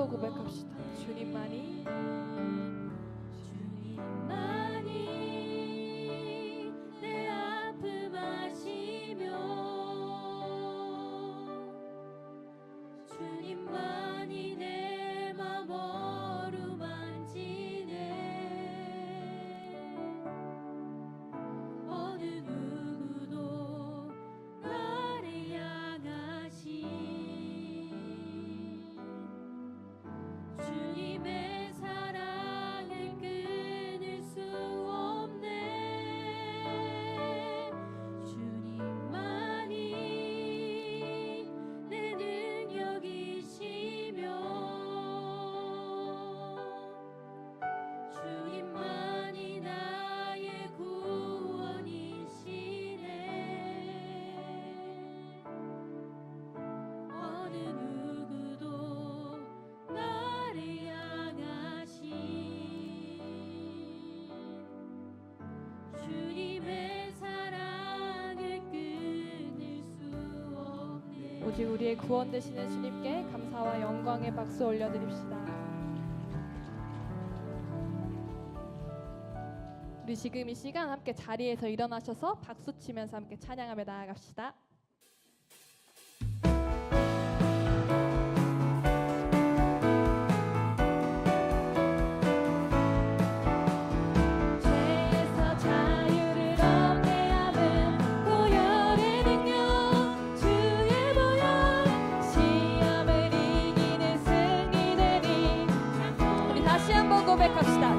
또 고백합시다. 아버지 우리의 구원 되시는 주님께 감사와 영광의 박수 올려드립시다. 우리 지금 이 시간 함께 자리에서 일어나셔서 박수 치면서 함께 찬양하며 나아갑시다. Rebecca Stein.